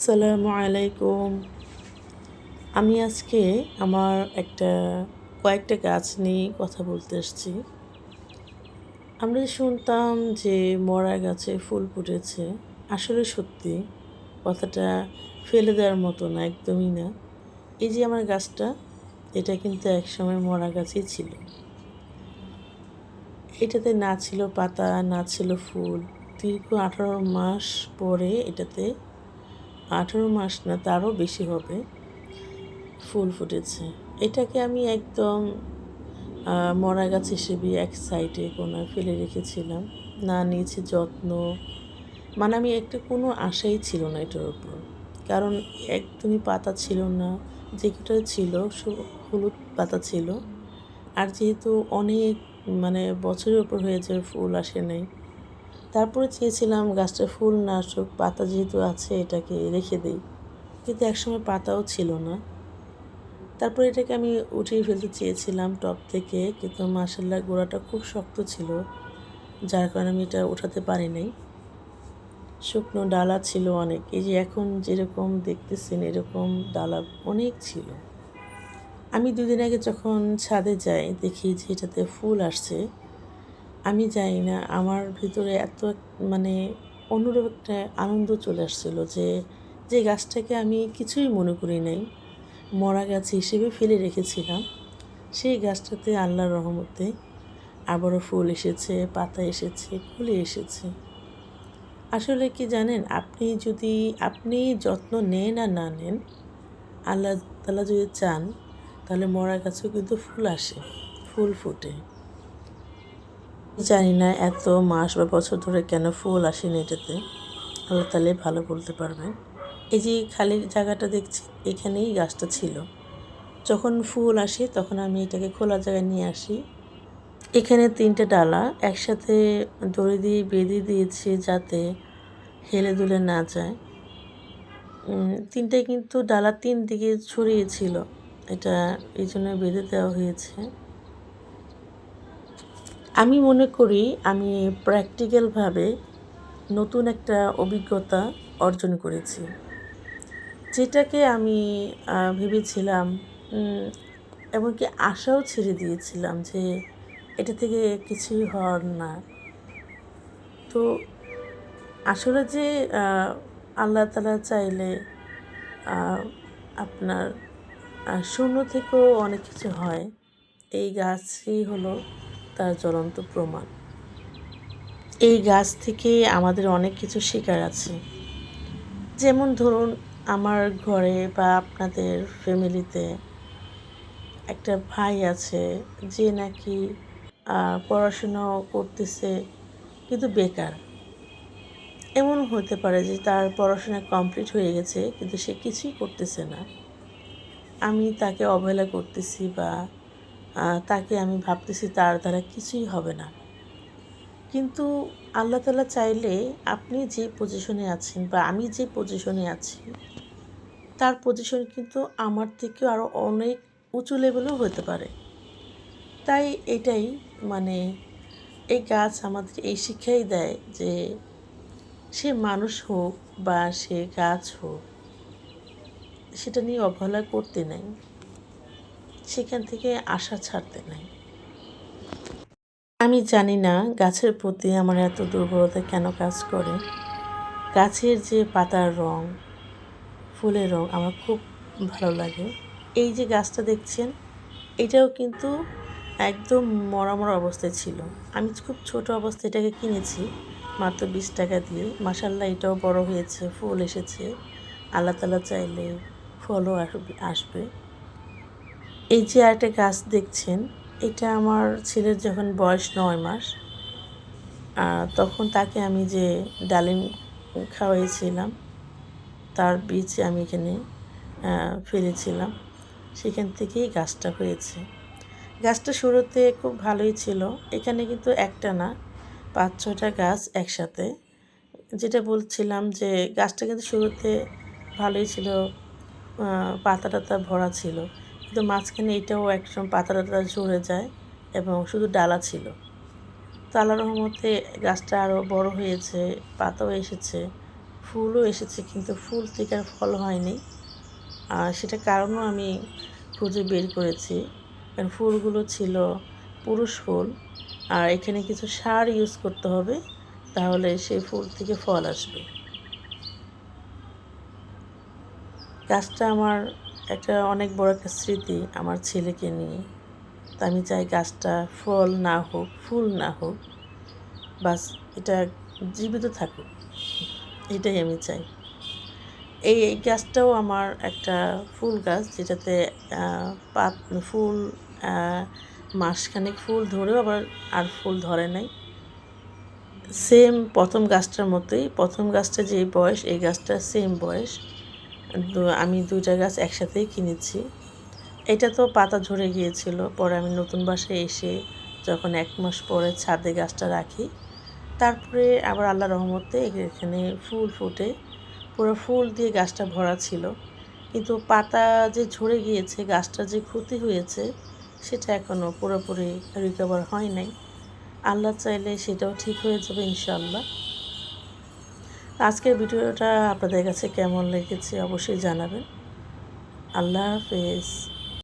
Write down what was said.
আসসালামু আলাইকুম। আমি আজকে আমার একটা, কয়েকটা গাছ নিয়ে কথা বলতে এসেছি আমরা শুনতাম যে মরা গাছে ফুল ফুটেছে। আসলে সত্যি, কথাটা ফেলে দেওয়ার মতো না, একদমই না। এই যে আমার গাছটা, এটা কিন্তু একসময় মরা গাছই ছিল। এটাতে না ছিল পাতা, না ছিল ফুল। দীর্ঘ আঠারো মাস পরে এটাতে আঠারো মাস না, তারও বেশি হবে। ফুল ফুটেছে। এটাকে আমি একদম মরা গাছ হিসেবে এক সাইডে কোনায় ফেলে রেখেছিলাম। না নিয়েছি যত্ন। মানে আমি একটা কোনো আশাই ছিল না এটার উপর। কারণ একদমই পাতা ছিল না, যে কটা ছিল হলুদ পাতা ছিল। আর যেহেতু অনেক মানে বছরের উপর হয়েছে ফুল আসে নাই। তারপরে চেয়েছিলাম গাছটা ফুল না আসুক, পাতা যেহেতু আছে এটাকে রেখে দিই। কিন্তু একসময় পাতাও ছিল না। তারপরে এটাকে আমি উঠিয়ে ফেলতে চেয়েছিলাম টপ থেকে, কিন্তু মাসাল্লাহ গোড়াটা খুব শক্ত ছিল, যার কারণে আমি এটা উঠাতে পারি নাই। শুকনো ডালা ছিল অনেক, এই যে এখন যেরকম দেখতেছেন এরকম ডালা অনেক ছিল। আমি দুদিন আগে যখন ছাদে যাই, দেখি যে এটাতে ফুল আসছে। আমি জানি না, আমার ভিতরে এত মানে অন্যরকম একটা আনন্দ চলে আসছিল যে যে গাছটাকে আমি কিছুই মনে করি নাই। মরা গাছ হিসেবে ফেলে রেখেছিলাম। সেই গাছটাতে আল্লাহর রহমতে আবারও ফুল এসেছে, পাতা এসেছে, কুলে এসেছে। আসলে কি জানেন, আপনি যদি, আপনি যত্ন নেন আর না নেন, আল্লাহ তালা যদি চান, তাহলে মরা গাছেও কিন্তু ফুল আসে, ফুল ফুটে। জানি না এত মাস বা বছর ধরে কেন ফুল আসেনি এটাতে। আল্লাহ তালে ভালো বলতে পারবেন। এই যে খালি জায়গাটা দেখছি, এখানেই গাছটা ছিল। যখন ফুল আসে তখন আমি এটাকে খোলা জায়গায় নিয়ে আসি। এখানে তিনটে ডালা, একসাথে দড়ি দিয়ে বেঁধে দিয়েছি যাতে হেলে দুলে না যায়। তিনটে কিন্তু ডালা তিন দিকে ছড়িয়েছিল এটা এই জন্য বেঁধে দেওয়া হয়েছে। আমি মনে করি আমি প্র্যাকটিক্যালভাবে নতুন একটা অভিজ্ঞতা অর্জন করেছি। যেটাকে আমি ভেবেছিলাম এমনকি আশাও ছেড়ে দিয়েছিলাম যে এটা থেকে কিছুই হওয়ার না। তো আসলে যে আল্লাহ তালা চাইলে আপনার শূন্য থেকেও অনেক কিছু হয়, এই গাছই হলো তার জ্বলন্ত প্রমাণ। এই গাছ থেকে আমাদের অনেক কিছু শেখার আছে। যেমন ধরুন, আমার ঘরে বা আপনাদের ফ্যামিলিতে একটা ভাই আছে, যে নাকি পড়াশুনো করতেছে, কিন্তু বেকার। এমন হতে পারে যে তার পড়াশোনা কমপ্লিট হয়ে গেছে, কিন্তু সে কিছুই করতেছে না। আমি তাকে অবহেলা করতেছি বা তাকে আমি ভাবতেছি তার দ্বারা কিছুই হবে না। কিন্তু আল্লাহ তালা চাইলে আপনি যে পজিশনে আছেন বা আমি যে পজিশনে আছি, তার পজিশন কিন্তু আমার থেকেও আরও অনেক উঁচু লেভেলেও হতে পারে। তাই এটাই মানে এই গাছ আমাদের এই শিক্ষাই দেয় যে সে মানুষ হোক বা সে গাছ হোক, সেটা নিয়ে অবহেলা করতে নাই। সেখান থেকে আশা ছাড়তে নাই। আমি জানি না গাছের প্রতি আমার এত দুর্বলতা কেন কাজ করে। গাছের যে পাতার রং, ফুলের রং আমার খুব ভালো লাগে। এই যে গাছটা দেখছেন, এটাও কিন্তু একদম মরা মরা অবস্থায় ছিল। আমি খুব ছোট অবস্থায় এটাকে কিনেছি, মাত্র বিশ টাকা দিয়ে। মাসাল্লাহ এটাও বড় হয়েছে, ফুল এসেছে। আল্লাহ তালা চাইলে ফলও আসবে। এই যে আরেকটা গাছ দেখছেন, এটা আমার ছেলের যখন বয়স নয় মাস তখন তাকে আমি যে ডালিম খাওয়াইছিলাম, তার বীজ আমি এখানে ফেলেছিলাম। সেখান থেকেই গাছটা হয়েছে। গাছটা শুরুতে খুব ভালোই ছিল, এখানে কিন্তু একটা না, পাঁচ ছটা গাছ একসাথে। যেটা বলছিলাম যে গাছটা কিন্তু শুরুতে ভালোই ছিল পাতা টাতা ভরা ছিল। কিন্তু মাঝখানে এটাও একসময় পাতা টাতা ঝরে যায় এবং শুধু ডালা ছিল। তো আল্লাহ রহমতে গাছটা আরও বড় হয়েছে, পাতাও এসেছে, ফুলও এসেছে কিন্তু ফুল থেকে আর ফল হয়নি। আর সেটা কারণও আমি খুঁজে বের করেছি। কারণ ফুলগুলো ছিল পুরুষ ফুল, আর এখানে কিছু সার ইউজ করতে হবে, তাহলে সেই ফুল থেকে ফল আসবে। গাছটা আমার একটা অনেক বড় একটা স্মৃতি আমার ছেলেকে নিয়ে। তা আমি চাই গাছটা ফল না হোক, ফুল না হোক, বাস এটা জীবিত থাকুক। এটাই আমি চাই। এই এই গাছটাও আমার একটা ফুল গাছ যেটাতে পাত, ফুল মাসখানেক ফুল ধরেও আবার আর ফুল ধরে নাই। সেম প্রথম গাছটার মতোই, প্রথম গাছটা যে বয়স, এই গাছটা সেম বয়স। আমি দুইটা গাছ একসাথেই কিনেছি। এটা তো পাতা ঝরে গিয়েছিল, পরে আমি নতুন বাসায় এসে যখন এক মাস পরে ছাদে গাছটা রাখি, তারপরে আবার আল্লাহ রহমতে এখানে ফুল ফুটে, পুরো ফুল দিয়ে গাছটা ভরা ছিল। কিন্তু পাতা যে ঝরে গিয়েছে, গাছটা যে ক্ষতি হয়েছে, সেটা এখনও পুরোপুরি রিকভার হয় নাই। আল্লাহ চাইলে সেটাও ঠিক হয়ে যাবে ইনশাল্লাহ আজকের ভিডিওটা আপনাদের কাছে কেমন লেগেছে অবশ্যই জানাবেন। আল্লাহ হাফেজ।